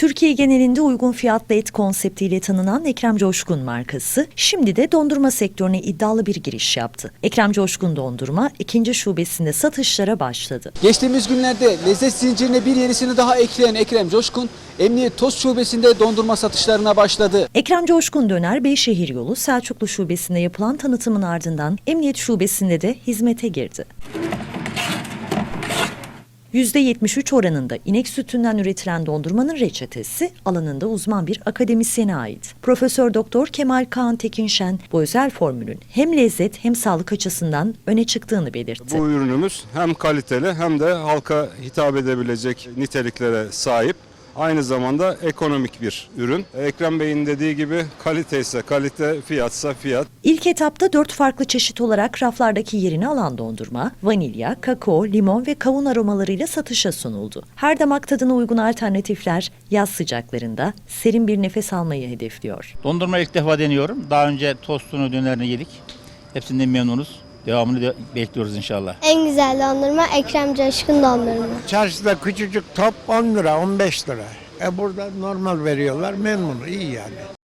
Türkiye genelinde uygun fiyatlı et konseptiyle tanınan Ekrem Coşkun markası şimdi de dondurma sektörüne iddialı bir giriş yaptı. Ekrem Coşkun Dondurma ikinci şubesinde satışlara başladı. Geçtiğimiz günlerde lezzet zincirine bir yenisini daha ekleyen Ekrem Coşkun, Emniyet Toz Şubesi'nde dondurma satışlarına başladı. Ekrem Coşkun Döner Beyşehir Yolu Selçuklu Şubesi'nde yapılan tanıtımın ardından Emniyet Şubesi'nde de hizmete girdi. %73 oranında inek sütünden üretilen dondurmanın reçetesi alanında uzman bir akademisyene ait. Profesör Doktor Kemal Kaan Tekinşen bu özel formülün hem lezzet hem sağlık açısından öne çıktığını belirtti. Bu ürünümüz hem kaliteli hem de halka hitap edebilecek niteliklere sahip. Aynı zamanda ekonomik bir ürün. Ekrem Bey'in dediği gibi kalite ise kalite, fiyatsa fiyat. İlk etapta dört farklı çeşit olarak raflardaki yerini alan dondurma, vanilya, kakao, limon ve kavun aromalarıyla satışa sunuldu. Her damak tadına uygun alternatifler yaz sıcaklarında serin bir nefes almayı hedefliyor. Dondurma ilk defa deniyorum. Daha önce tostunu, dönerini yedik. Hepsinden memnunuz. Devamını da bekliyoruz inşallah. En güzel dondurma Ekrem Coşkun dondurma. Çarşıda küçücük top 10 lira 15 lira. E burada normal veriyorlar memnun iyi yani.